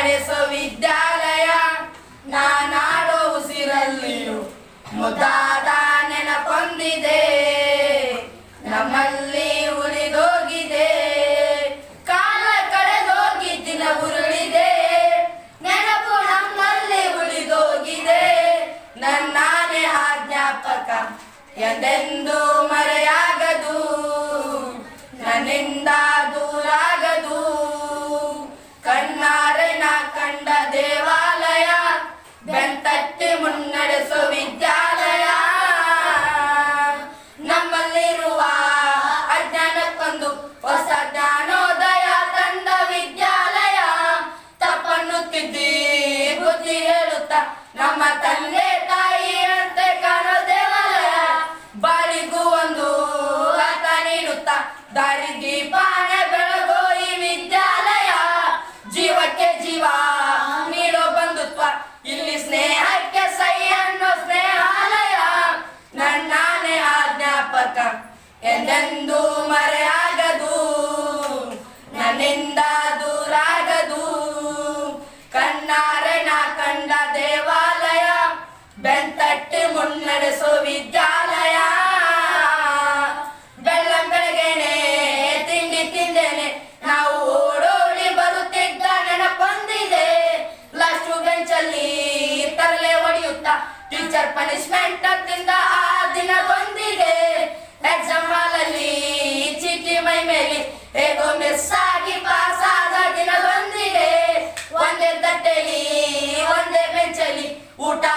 ನಡೆಸೋ ವಿದ್ಯಾಲಯ ನಾನಾಡೋ ಉಸಿರಲ್ಲಿಯೂ ಮುದ್ದಾದ ನೆನಪೊಂದಿದೆ. ನಮ್ಮಲ್ಲಿ ಉಳಿದೋಗಿದೆ. ಕಾಲ ಕಳೆದೋಗಿ ದಿನ ಉರುಳಿದೆ. ನೆನಪು ನಮ್ಮಲ್ಲಿ ಉಳಿದೋಗಿದೆ. ನನ್ನಾನೇ ಆಜ್ಞಾಪಕ. ಎಂದೆಂದು ಮರೆಯ ನಮ್ಮಲ್ಲಿರುವ ಅಜ್ಞಾನಕ್ಕೊಂದು ಹೊಸ ಜ್ಞಾನೋದಯ ತಂದ ವಿದ್ಯಾಲಯ. ತಪ್ಪನ್ನು ತಿದ್ದಿ ಬುದ್ಧಿ ಹೇಳುತ್ತಾ ನಮ್ಮ ತಂದೆ ತಾಯಿ ಅಂತೆ ಕಾಣೋ ದೇವಾಲಯ. ಬಾಳಿಗೂ ಒಂದು ದಾರಿ ದೀಪಾನೆ ಎಂದೆಂದೂ ಮರೆಯಾಗದು, ನನ್ನಿಂದ ದೂರಾಗದು. ಕಣ್ಣಾರೆ ನಾ ಕಂಡ ದೇವಾಲಯ, ಬೆಂತಟ್ಟಿ ಮುನ್ನಡೆಸೋ ವಿದ್ಯಾಲಯ. ಬೆಳ್ಳಂ ಬೆಳಗ್ಗೆನೆ, ತಿಂಡಿ ತಿಂದೇನೆ, ನಾವು ಓಡೋಡಿ ಬರುತ್ತಿದ್ದ ನೆನಪೊಂದಿದೆ. ಲಾಸ್ಟು ಬೆಂಚಲ್ಲಿ ತರಲೆ ಹೊಡೆಯುತ್ತಾ ಟೀಚರ್ ಪನಿಷ್ಮೆಂಟ್ ಆ ದಿನ ಬಂದಿದೆ.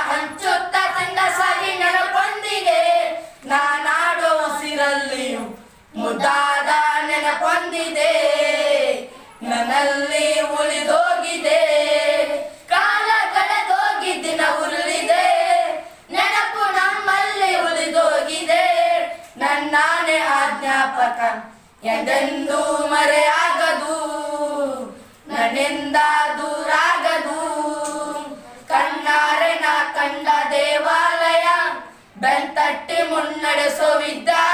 ಹಂಚುತ್ತಾ ತಿಂದ ಸಾಗಿ ನೆನಪೊಂದಿಗೆ, ನಾನಾಡೋ ಉಸಿರಲ್ಲಿಯೂ ಮುದ್ದಾದ ನೆನಪೊಂದಿದೆ. ನನ್ನಲ್ಲಿ ಉಳಿದೋಗಿದೆ, ಕಾಲ ಕಳೆದೋಗಿ ದಿನ ಉರುಳಿದೆ. ನೆನಪು ನಮ್ಮಲ್ಲಿ ಉಳಿದೋಗಿದೆ, ನನ್ನಾನೆ ಆಜ್ಞಾಪಕ ಎಂದೆಂದೂ ಮರೆಯಾಗದು. ನನ್ನಿಂದ ದೂರಾಗದು ಕಣ್ಣಾರೆ ನಾ ಕಂಡ ದೇವಾಲಯ ಬೆಂತಟ್ಟಿ ಮುನ್ನಡೆಸೋ ವಿದ್ಯಾಲಯ